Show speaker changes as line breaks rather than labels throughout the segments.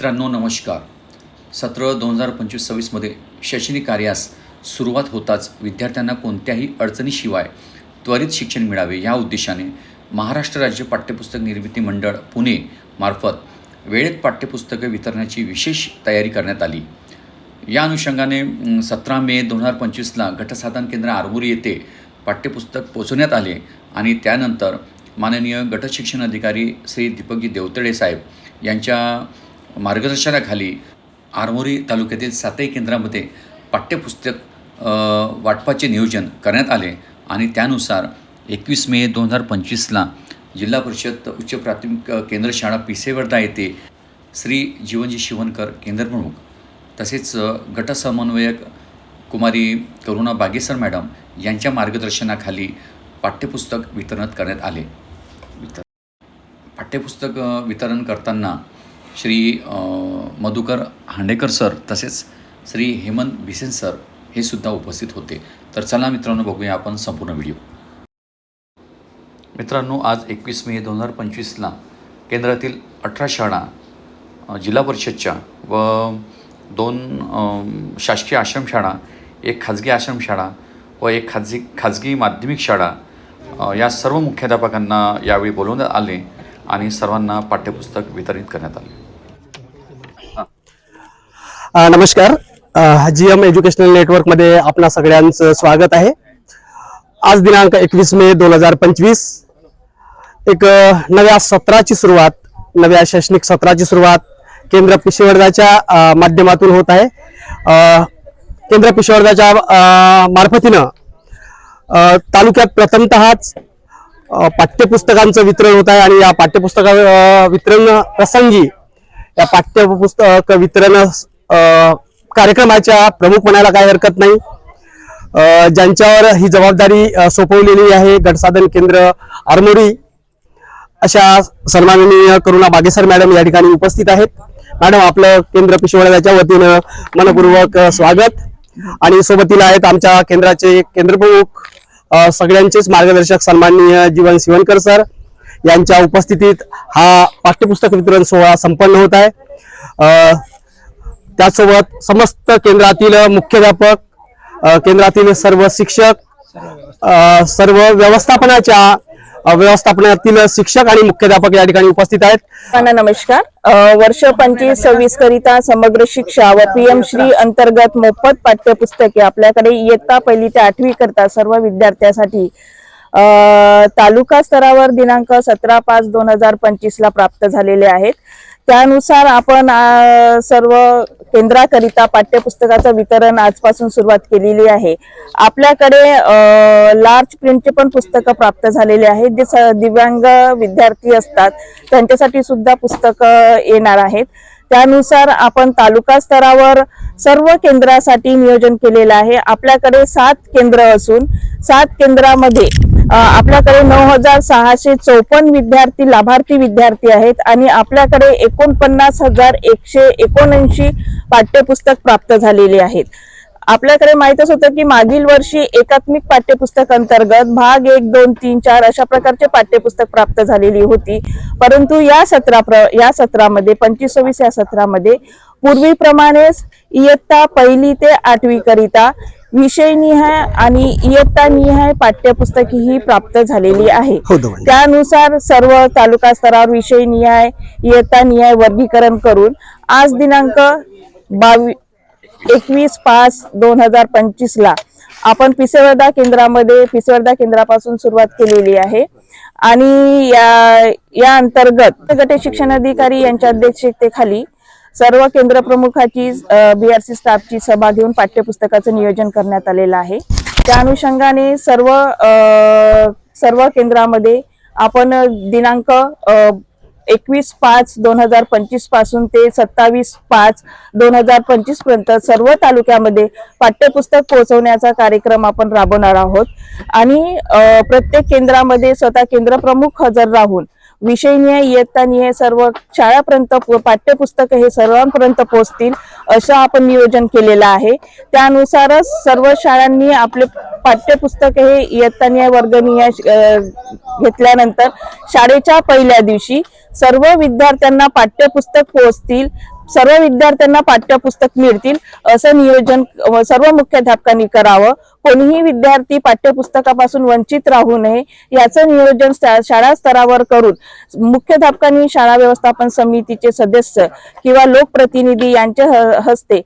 मित्रांनो नमस्कार. सत्र दोन हजार पंचवीस सव्वीसमध्ये शैक्षणिक कार्यास सुरुवात होताच विद्यार्थ्यांना कोणत्याही अडचणीशिवाय त्वरित शिक्षण मिळावे या उद्देशाने महाराष्ट्र राज्य पाठ्यपुस्तक निर्मिती मंडळ पुणे मार्फत वेळेत पाठ्यपुस्तकं वितरणाची विशेष तयारी करण्यात आली. या अनुषंगाने सतरा मे दोन हजार पंचवीसला गटसाधन केंद्र आरमोरी येथे पाठ्यपुस्तक पोचवण्यात आले आणि त्यानंतर माननीय गटशिक्षण अधिकारी श्री दीपकजी देवतळे साहेब यांच्या मार्गदर्शनाखाली आरमोरी तालुक्यातील सातही केंद्रामध्ये पाठ्यपुस्तक वाटपाचे नियोजन करण्यात आले आणि त्यानुसार एकवीस मे दोन हजार पंचवीसला जिल्हा परिषद उच्च प्राथमिक केंद्र शाळा पिसेवर्धा येथे श्री जीवनजी शिवनकर केंद्रप्रमुख तसेच गटसमन्वयक कुमारी करुणा बागेसर मॅडम यांच्या मार्गदर्शनाखाली पाठ्यपुस्तक वितरण करण्यात आले. वितर पाठ्यपुस्तक वितरण करताना श्री मधुकर हांडेकर सर तसेच श्री हेमंत भिसेन सर हे सुद्धा उपस्थित होते. तर चला मित्रांनो बघूया आपण संपूर्ण व्हिडिओ. मित्रांनो आज एकवीस मे दोन हजार पंचवीसला केंद्रातील अठरा शाळा जिल्हा परिषदच्या व दोन शासकीय आश्रमशाळा एक खाजगी आश्रमशाळा व एक खाजगी खाजगी माध्यमिक शाळा या सर्व मुख्याध्यापकांना यावेळी बोलवण्यात आले. आणि सर्वांना पाठ्यपुस्तक वितरित करण्यात आले.
नमस्कार. जी एम एज्युकेशनल नेटवर्कमध्ये आपणा सगळ्यांचं स्वागत आहे. आज दिनांक एकवीस मे दोन हजार पंचवीस. एक नव्या सत्राची सुरुवात नव्या शैक्षणिक सत्राची सुरुवात केंद्र पिशेवर्धाच्या माध्यमातून होत आहे. केंद्र पिशेवर्धाच्या मार्फतीनं तालुक्यात प्रथमतःच पाठ्यपुस्तकांचं वितरण होत आहे आणि या पाठ्यपुस्तका वितरण प्रसंगी या पाठ्यपुस्तक वितरण कार्यक्रमाच्या प्रमुख म्हणायला काही हरकत नाही. ज्यांच्यावर ही जबाबदारी सोपवलेली आहे गटसाधन केंद्र आरमोरी अशा सन्माननीय करुणा बागेसर मॅडम या ठिकाणी उपस्थित आहेत. मॅडम आपलं केंद्र पिशवळ्याच्या वतीनं मनपूर्वक स्वागत. आणि सोबतीला आहेत आमच्या केंद्राचे केंद्रप्रमुख सगळ्यांचेच मार्गदर्शक सन्माननीय जीवन शिवणकर सर यांच्या उपस्थितीत हा पाठ्यपुस्तक वितरण सोहळा संपन्न होत आहे. त्यासोबत समस्त केंद्रातील मुख्याध्यापक केंद्रातील सर्व शिक्षक सर्व व्यवस्थापनाच्या व्यवस्थापनातील शिक्षक आणि मुख्याध्यापक या ठिकाणी उपस्थित आहेत.
नमस्कार. वर्ष पंचवीस सव्वीस करिता समग्र शिक्षा व पीएम श्री अंतर्गत मोफत पाठ्यपुस्तके आपल्याकडे इयत्ता पहिली ते आठवी करता सर्व विद्यार्थ्यांसाठी तालुका स्तरावर दिनांक सतरा पाच दोन हजार पंचवीस ला प्राप्त झालेले आहेत. त्यानुसार आपण सर्व केंद्राकरिता पाठ्यपुस्तकाचं वितरण आजपासून सुरुवात केलेली आहे. आपल्याकडे लार्ज प्रिंटचे पण पुस्तकं प्राप्त झालेले आहेत. जे स- दिव्यांग विद्यार्थी असतात त्यांच्यासाठी सुद्धा पुस्तकं येणार आहेत. त्यानुसार आपण तालुका स्तरावर सर्व केंद्रासाठी नियोजन केलेलं आहे. आपल्याकडे सात केंद्र असून सात केंद्रामध्ये आपल्याकडे नऊ हजार सहाशे चौपन्न विद्यार्थी लाभार्थी विद्यार्थी आहेत आणि आपल्याकडे एकोणपन्नास हजार एकशे एकोणऐंशी पाठ्यपुस्तक प्राप्त झालेले आहेत. आपल्याकडे माहितच होतं की मागील वर्षी एकात्मिक पाठ्यपुस्तक अंतर्गत भाग एक दोन तीन चार अशा प्रकारचे पाठ्यपुस्तक प्राप्त झालेली होती. परंतु या सत्रा प्र या सत्रामध्ये पंचवीस सव्वीस या सत्रामध्ये पूर्वीप्रमाणेच इयत्ता पहिली ते आठवी करिता विषयनिहाय आणि इयत्ता निहाय पाठ्यपुस्तके ही प्राप्त झालेली आहे.
हो
त्यानुसार सर्व तालुका स्तरावर विषय निहाय इयत्ता निहाय वर्गीकरण करून आज दिनांक बावी एकवीस पाच दोन हजार पंचवीस ला आपण पिसेवर्धा केंद्रामध्ये पिसेवर्धा केंद्रापासून सुरुवात केलेली आहे. आणि या या अंतर्गत गट शिक्षण अधिकारी यांच्या अध्यक्षतेखाली सर्व केंद्र प्रमुखाची बीआरसी स्टाफची सभा घेऊन पाठ्यपुस्तकाचं नियोजन करण्यात आलेलं आहे. त्या अनुषंगाने सर्व अ, सर्व केंद्रामध्ये आपण दिनांक एकवीस पाच दोन हजार पंचवीसपासून ते सत्तावीस पाच दोन हजार पंचवीसपर्यंत सर्व तालुक्यामध्ये पाठ्यपुस्तक पोहोचवण्याचा कार्यक्रम आपण राबवणार आहोत. आणि प्रत्येक केंद्रामध्ये स्वतः केंद्र प्रमुख हजर राहून विषयनिहाय इयत्तानिहाय सर्व शाळापर्यंत पाठ्यपुस्तक हे सर्वांपर्यंत पोहोचतील असं आपण नियोजन केलेलं आहे. त्यानुसारच सर्व शाळांनी आपले पाठ्यपुस्तक हे इयत्तानिहाय वर्गनिहाय घेतल्यानंतर शाळेच्या पहिल्या दिवशी सर्व विद्यार्थ्यांना पाठ्यपुस्तक पोहोचतील. सर्व विद्यार्थ्यांना पाठ्यपुस्तक मिळतील असं नियोजन सर्व मुख्याध्यापकांनी करावं. कोणीही विद्यार्थी पाठ्यपुस्तकापासून वंचित राहू नये याचं नियोजन शा- शाळा स्तरावर करून मुख्याध्यापकांनी शाळा व्यवस्थापन समितीचे सदस्य किंवा लोकप्रतिनिधी यांच्या ह- हस्ते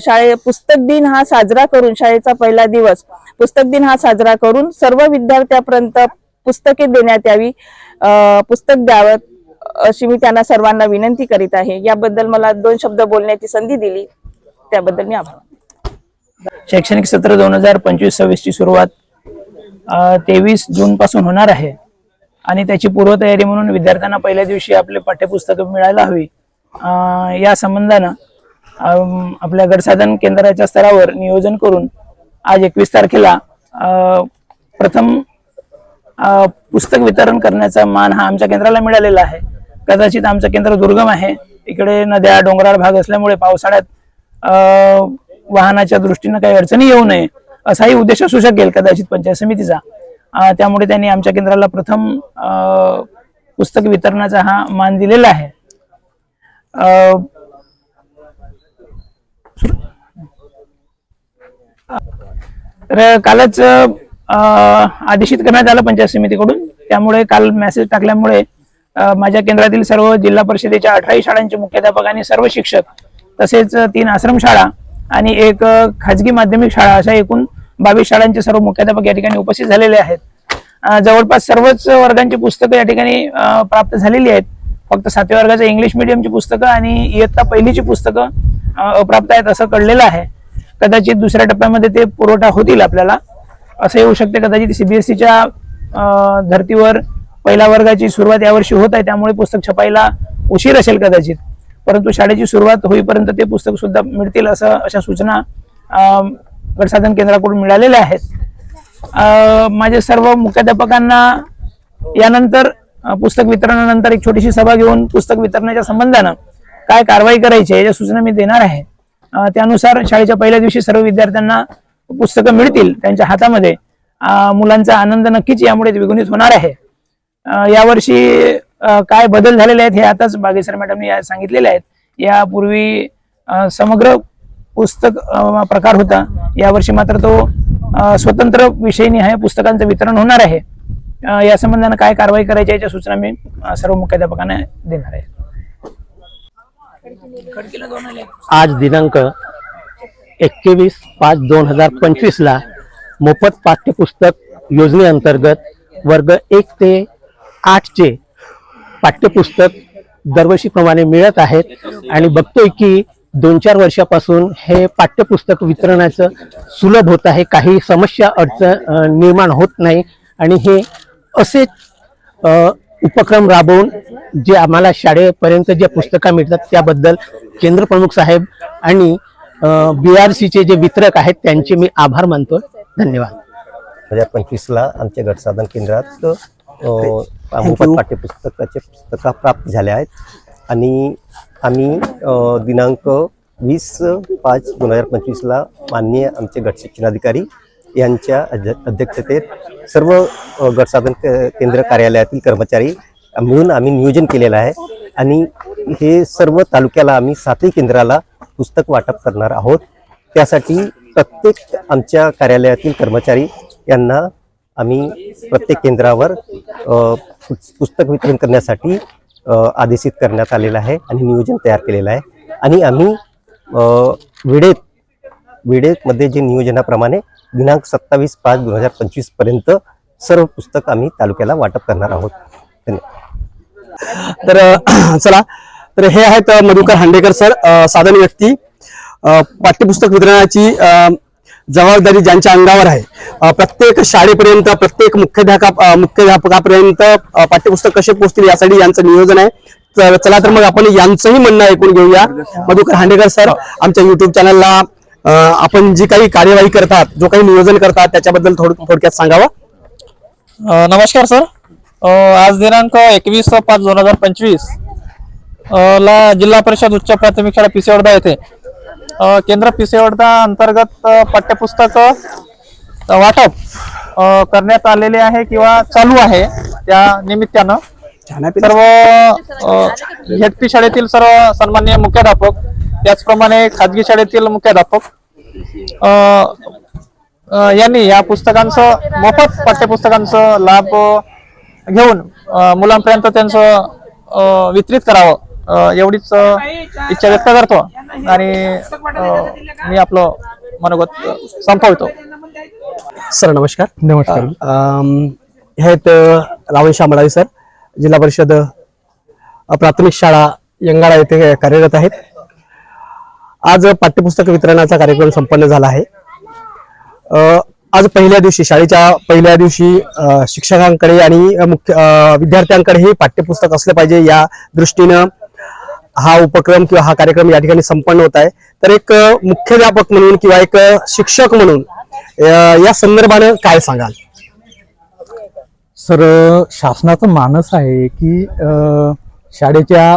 शाळे पुस्तक दिन हा साजरा करून शाळेचा पहिला दिवस पुस्तक दिन हा साजरा करून सर्व विद्यार्थ्यापर्यंत पुस्तके देण्यात यावी पुस्तक द्यावं. अशी मी त्यांना सर्वांना विनंती करीत आहे. याबद्दल मला दोन शब्द बोलण्याची संधी दिली. त्याबद्दल मी आभार.
शैक्षणिक सत्र दोन हजार पंचवीस सव्वीस ची सुरुवात तेवीस जून पासून होणार आहे. आणि त्याची पूर्वतयारी म्हणून विद्यार्थ्यांना पहिल्या दिवशी आपले पाठ्यपुस्तक मिळायला हवी. अं, या संबंधानं आपल्या गडसाधन केंद्राच्या स्तरावर नियोजन करून आज एकवीस तारखेला अं, प्रथम अं, पुस्तक वितरण करण्याचा मान हा आमच्या केंद्राला मिळालेला आहे. कदाचित आमचं केंद्र दुर्गम आहे. इकडे नद्या डोंगराळ भाग असल्यामुळे पावसाळ्यात वाहनाच्या दृष्टीनं काही अडचणी येऊ नये असाही उद्देश असू शकेल कदाचित पंचायत समितीचा. त्यामुळे त्यांनी आमच्या केंद्राला प्रथम पुस्तक वितरणाचा हा मान दिलेला आहे. तर कालच आदेशित करण्यात आलं पंचायत समितीकडून. त्यामुळे काल मेसेज टाकल्यामुळे माझ्या केंद्रातील सर्व जिल्हा परिषदेच्या अठराही शाळांचे मुख्याध्यापक आणि सर्व शिक्षक तसेच तीन आश्रमशाळा आणि एक खाजगी माध्यमिक शाळा अशा एकूण बावीस शाळांचे सर्व मुख्याध्यापक या ठिकाणी उपस्थित झालेले आहेत. जवळपास सर्वच वर्गांची पुस्तकं या ठिकाणी प्राप्त झालेली आहेत. फक्त सातव्या वर्गाच्या इंग्लिश मिडियमची पुस्तकं आणि इयत्ता पहिलीची पुस्तकं अप्राप्त आहेत असं कळलेलं आहे. कदाचित दुसऱ्या टप्प्यामध्ये ते पुरवठा होतील आपल्याला. असं येऊ शकते. कदाचित सीबीएसईच्या धर्तीवर पहिल्या वर्गाची सुरुवात यावर्षी होत आहे त्यामुळे पुस्तक छपायला उशीर असेल कदाचित. परंतु शाळेची सुरुवात होईपर्यंत ते पुस्तक सुद्धा मिळतील असं अशा सूचना गडसाधन केंद्राकडून मिळालेल्या आहेत. माझे सर्व मुख्याध्यापकांना यानंतर पुस्तक वितरणानंतर एक छोटीशी सभा घेऊन पुस्तक वितरणाच्या संबंधानं काय कारवाई करायची आहे याच्या सूचना मी देणार आहे. त्यानुसार शाळेच्या पहिल्या दिवशी सर्व विद्यार्थ्यांना पुस्तकं मिळतील त्यांच्या हातामध्ये. मुलांचा आनंद नक्कीच यामुळे द्विगुणित होणार आहे. यावर्षी काय बदल झालेले आहेत हे आताच बागेसर मॅडमने या- सांगितलेले आहेत. यापूर्वी समग्र पुस्तक प्रकार होता. यावर्षी मात्र तो स्वतंत्र विषयनी आहे पुस्तकांचं वितरण होणार आहे. या संबंधानं काय कारवाई करायची याच्या सूचना मी सर्व मुख्याध्यापकांना देणार आहे.
आज दिनांक एकवीस पाच दोन हजार पंचवीसला मोफत पाठ्यपुस्तक योजनेअंतर्गत वर्ग एक ते आठचे पाठ्यपुस्तक दरवर्षीप्रमाणे मिळत आहेत आणि बघतोय की दोन चार वर्षापासून हे पाठ्यपुस्तक वितरणाचं सुलभ होत आहे काही समस्या अडचण निर्माण होत नाही. आणि हे असेच उपक्रम राबवून जे आम्हाला शाळेपर्यंत जे पुस्तकं मिळतात त्याबद्दल केंद्र प्रमुख साहेब आणि बी आर सीचे जे वितरक आहेत त्यांचे मी आभार मानतो धन्यवाद.
हजार पंचवीसला आमच्या गटसाधन केंद्रात मोफत पाठ्यपुस्तकाचे पुस्तकं प्राप्त झाले आहेत. आणि आम्ही दिनांक वीस पाच दोन हजार पंचवीसला माननीय आमचे गट शिक्षणाधिकारी यांच्या अध्य- अध्यक्षतेत सर्व अ, गटसाधन के- केंद्र कार्यालयातील कर्मचारी मिळून आम्ही नियोजन केलेलं आहे. आणि हे सर्व तालुक्याला आम्ही सातही केंद्राला पुस्तक वाटप करणार आहोत. त्यासाठी प्रत्येक आमच्या कार्यालयातील कर्मचारी यांना आम्ही प्रत्येक केंद्रावर पुस्तक वितरण करण्यासाठी आदेशित करण्यात आलेलं आहे आणि नियोजन तयार केलेलं आहे. आणि आम्ही वेळेत वेळेमध्ये जे नियोजनाप्रमाणे दिनांक सत्तावीस पाच दोन हजार पंचवीसपर्यंत सर्व पुस्तक आम्ही तालुक्याला वाटप करणार आहोत. धन्यवाद.
तर चला. तर हे आहेत मधुकर हांडेकर सर साधारण साधन व्यक्ती. पाठ्यपुस्तक वितरणाची जबाबदारी ज्यांच्या अंगावर आहे. प्रत्येक शाळेपर्यंत प्रत्येक मुख्याध्यापका मुख्याध्यापकापर्यंत पाठ्यपुस्तक कसे पोहोचतील यासाठी यांचं नियोजन आहे. तर चला तर मग आपण यांचंही म्हणणं ऐकून घेऊया. मधुकर हांडेकर सर आमच्या युट्यूब चॅनलला आपण जी काही कार्यवाही करतात जो काही नियोजन करतात त्याच्याबद्दल थोडं थोडक्यात सांगावं.
नमस्कार सर. आज दिनांक एकवीस पाच दोन हजार पंचवीस ला जिल्हा परिषद उच्च प्राथमिक शाळा पिसेवर्धा येथे. केंद्र पिसेवर्धा अंतर्गत अ, पुस्तक वाटप करण्यात आलेले आहे किंवा चालू आहे त्या निमित्तानं. सर्व झेडपी शाळेतील सर्व सन्मान्य मुख्याध्यापक त्याचप्रमाणे खाजगी शाळेतील मुख्याध्यापक यांनी या पुस्तकांचं मोफत पाठ्यपुस्तकांचं लाभ घेऊन मुलांपर्यंत त्यांचं वितरित करावं एवढीच इच्छा व्यक्त करतो. आणि मी आपलं मनोगत संपवतो.
सर नमस्कार.
नमस्कार.
हे आहेत अ, रावण शामळाई सर. जिल्हा परिषद प्राथमिक शाळा यंगाळा येथे कार्यरत आहेत. आज पाठ्यपुस्तक वितरणाचा कार्यक्रम संपन्न झाला आहे. आज पहिल्या दिवशी शाळेच्या पहिल्या दिवशी शिक्षकांकडे आणि मुख्य अ, विद्यार्थ्यांकडेही पाठ्यपुस्तक असले पाहिजे या दृष्टीनं. हा उपक्रम किंवा हा कार्यक्रम या ठिकाणी संपन्न होत आहे. तर एक अ, मुख्याध्यापक म्हणून किंवा एक शिक्षक म्हणून या संदर्भानं काय सांगाल?
सर शासनाचं मानस आहे की शाळेच्या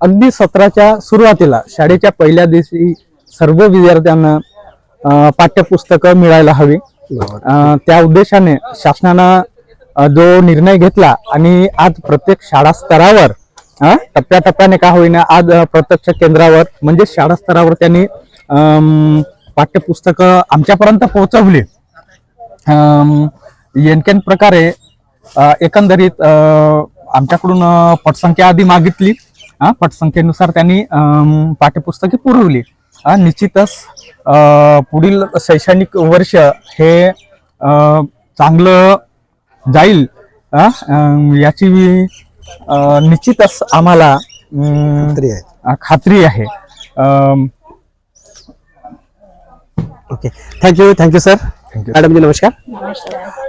अगदी सत्राच्या सुरुवातीला शाळेच्या पहिल्या दिवशी सर्व विद्यार्थ्यांना पाठ्यपुस्तकं मिळायला हवी. त्या उद्देशाने शासनानं जो निर्णय घेतला आणि आज प्रत्येक शाळा स्तरावर टप्प्याटप्प्याने का होईना आज प्रत्यक्ष केंद्रावर म्हणजे शाळा स्तरावर त्यांनी अम, पाठ्यपुस्तकं आमच्यापर्यंत पोहोचवली. अम, येनकेन प्रकारे एकंदरीत आमच्याकडून पटसंख्या आधी मागितली. पटसंख्येनुसार त्यांनी पाठ्यपुस्तके पुरवली. निश्चितच पुढील शैक्षणिक वर्ष हे चांगलं जाईल. याची निश्चितच आम्हाला अम,
तरी आहे.
खात्री आहे.
Okay. Thank you thank you sir मॅडमजी नमस्कार.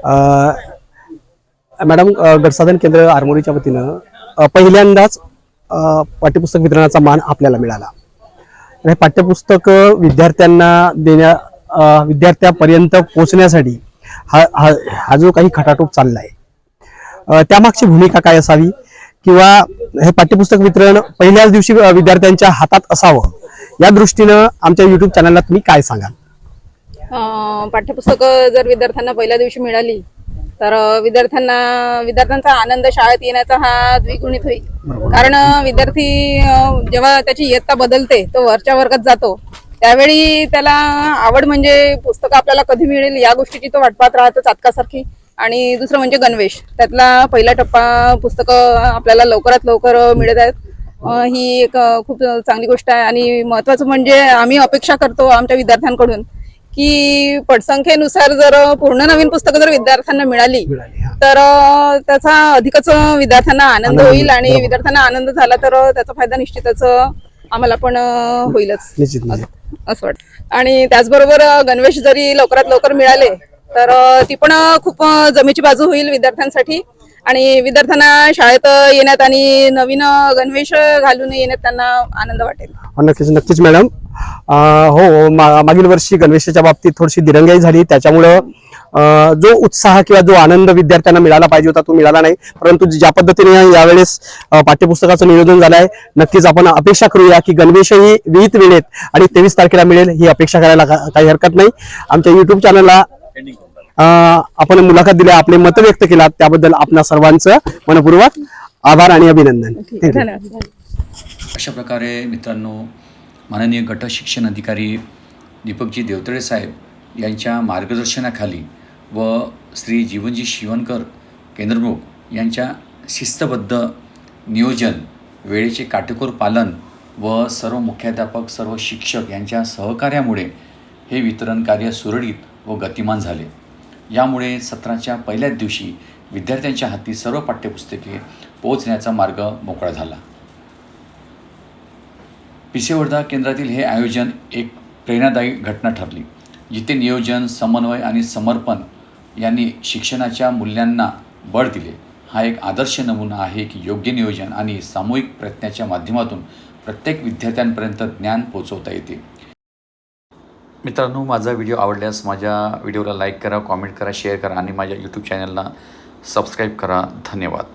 अ, मॅडम अ, गडसाधन केंद्र आरमोरीच्या वतीनं पहिल्यांदाच पाठ्यपुस्तक वितरणाचा मान आपल्याला मिळाला. आणि हे पाठ्यपुस्तक विद्यार्थ्यांना देण्या विद्यार्थ्यापर्यंत पोहोचण्यासाठी हा हा हा जो काही खटाटोप चालला आहे त्यामागची भूमिका काय असावी? किंवा हे पाठ्यपुस्तक वितरण पहिल्याच दिवशी विद्यार्थ्यांच्या हातात असावं. या दृष्टीनं आमच्या युट्यूब चॅनलला तुम्ही काय सांगाल?
पाठ्यपुस्तकं जर विद्यार्थ्यांना पहिल्या दिवशी मिळाली तर विद्यार्थ्यांना विद्यार्थ्यांचा आनंद शाळेत येण्याचा हा द्विगुणित होईल. कारण विद्यार्थी जेव्हा त्याची इयत्ता बदलते तो वरच्या वर्गात जातो त्यावेळी त्याला आवड म्हणजे पुस्तकं आपल्याला कधी मिळेल या गोष्टीची तो वाट पाहत राहतो चातकासारखी आणि दुसरं म्हणजे गणवेश. त्यातला पहिला टप्पा पुस्तकं आपल्याला लवकरात लवकर मिळत आहेत. ही एक खूप चांगली गोष्ट आहे. आणि महत्वाचं म्हणजे आम्ही अपेक्षा करतो आमच्या विद्यार्थ्यांकडून की पटसंख्येनुसार जर पूर्ण नवीन पुस्तकं जर विद्यार्थ्यांना मिळाली तर त्याचा अधिकच विद्यार्थ्यांना आनंद होईल आणि विद्यार्थ्यांना आनंद झाला तर त्याचा फायदा निश्चितच आम्हाला पण होईलच. असं वाटतं. आणि त्याचबरोबर गणवेश जरी लवकरात लवकर मिळाले तर ती पण खूप जमेची बाजू होईल विद्यार्थ्यांसाठी. आणि विद्यार्थ्यांना शाळेत येण्यात आणि नवीन गणवेश घालून येण्यात त्यांना आनंद वाटेल.
हो, नक्कीच नक्कीच मॅडम. हो मा- मागील वर्षी गणवेशाच्या बाबतीत थोडीशी दिरंगाई झाली. त्याच्यामुळं जो उत्साह किंवा जो आनंद विद्यार्थ्यांना मिळाला पाहिजे होता तो मिळाला नाही. परंतु ज्या पद्धतीने यावेळेस पाठ्यपुस्तकाचं नियोजन झालं आहे नक्कीच आपण अपेक्षा करूया की गणवेशही विहित वेळेत आणि तेवीस तारखेला मिळेल ही अपेक्षा करायला का- काही हरकत नाही. आमच्या युट्यूब चॅनलला आपण मुलाखत दिल्या आपले मत व्यक्त केलात त्याबद्दल आपणा सर्वांचं मनपूर्वक आभार आणि अभिनंदन.
अशा प्रकारे मित्रांनो माननीय गट शिक्षण अधिकारी दीपकजी देवतळे साहेब यांच्या मार्गदर्शनाखाली व श्री जीवनजी शिवणकर केंद्रप्रमुख यांच्या शिस्तबद्ध नियोजन वेळेचे काटेकोर पालन व सर्व मुख्याध्यापक सर्व शिक्षक यांच्या सहकार्यामुळे हे वितरण कार्य सुरळीत व गतिमान झाले. यामुळे सत्राच्या पहिल्याच दिवशी विद्यार्थ्यांच्या हाती सर्व पाठ्यपुस्तके पोहोचण्याचा मार्ग मोकळा झाला. पिसेवर्धा केंद्रातील हे आयोजन एक प्रेरणादायी घटना ठरली जिथे नियोजन समन्वय आणि समर्पण यांनी शिक्षणाच्या मूल्यांना बळ दिले. हा एक आदर्श नमुना आहे की योग्य नियोजन आणि सामूहिक प्रयत्नाच्या माध्यमातून प्रत्येक विद्यार्थ्यांपर्यंत ज्ञान पोचवता येते. मित्रांनो माझा व्हिडिओ आवडल्यास माझ्या व्हिडिओला लाईक करा कॉमेंट करा शेअर करा आणि माझ्या यूट्यूब चॅनलला सबस्क्राईब करा. धन्यवाद.